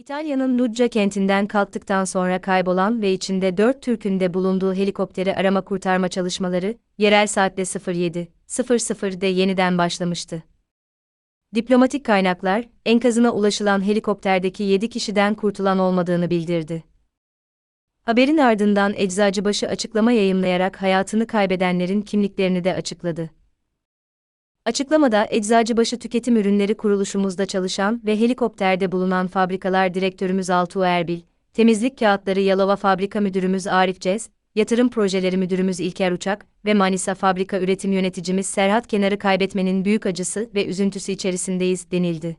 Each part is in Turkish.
İtalya'nın Luggia kentinden kalktıktan sonra kaybolan ve içinde 4 Türk'ün de bulunduğu helikopteri arama kurtarma çalışmaları, yerel saatle 07.00'de yeniden başlamıştı. Diplomatik kaynaklar, enkazına ulaşılan helikopterdeki 7 kişiden kurtulan olmadığını bildirdi. Haberin ardından Eczacıbaşı açıklama yayımlayarak hayatını kaybedenlerin kimliklerini de açıkladı. Açıklamada Eczacıbaşı Tüketim Ürünleri Kuruluşumuzda çalışan ve helikopterde bulunan fabrikalar direktörümüz Altuğ Erbil, temizlik kağıtları Yalova Fabrika Müdürümüz Arif Cez, Yatırım Projeleri Müdürümüz İlker Uçak ve Manisa Fabrika Üretim Yöneticimiz Serhat Kenar'ı kaybetmenin büyük acısı ve üzüntüsü içerisindeyiz denildi.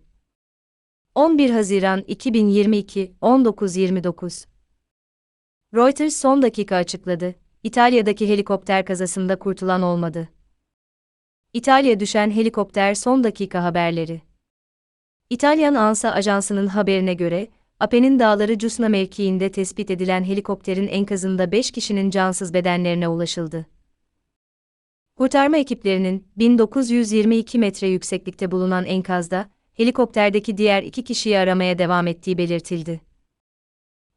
11 Haziran 2022 19.29 Reuters son dakika açıkladı. İtalya'daki helikopter kazasında kurtulan olmadı. İtalya düşen helikopter son dakika haberleri. İtalyan ANSA ajansının haberine göre, Apen'in dağları Cusna mevkiinde tespit edilen helikopterin enkazında 5 kişinin cansız bedenlerine ulaşıldı. Kurtarma ekiplerinin 1922 metre yükseklikte bulunan enkazda helikopterdeki diğer iki kişiyi aramaya devam ettiği belirtildi.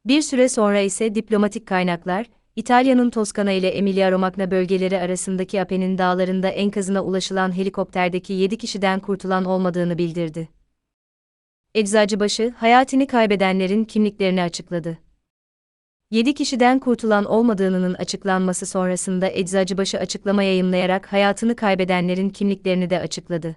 Bir süre sonra ise diplomatik kaynaklar, İtalya'nın Toskana ile Emilia-Romagna bölgeleri arasındaki Apen'in dağlarında enkazına ulaşılan helikopterdeki 7 kişiden kurtulan olmadığını bildirdi. Eczacıbaşı, hayatını kaybedenlerin kimliklerini açıkladı. 7 kişiden kurtulan olmadığının açıklanması sonrasında Eczacıbaşı açıklama yayımlayarak hayatını kaybedenlerin kimliklerini de açıkladı.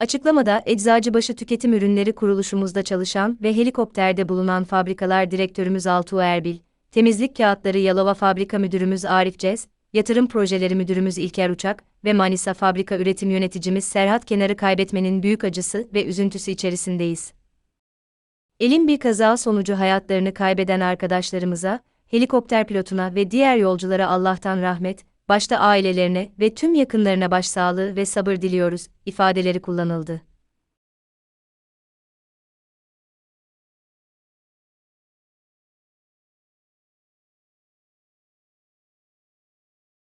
Açıklamada Eczacıbaşı Tüketim Ürünleri Kuruluşumuzda çalışan ve helikopterde bulunan fabrikalar direktörümüz Altuğ Erbil, temizlik kağıtları Yalova Fabrika Müdürümüz Arif Cez, Yatırım Projeleri Müdürümüz İlker Uçak ve Manisa Fabrika Üretim Yöneticimiz Serhat Kenar'ı kaybetmenin büyük acısı ve üzüntüsü içerisindeyiz. Elin bir kaza sonucu hayatlarını kaybeden arkadaşlarımıza, helikopter pilotuna ve diğer yolculara Allah'tan rahmet, başta ailelerine ve tüm yakınlarına başsağlığı ve sabır diliyoruz, ifadeleri kullanıldı.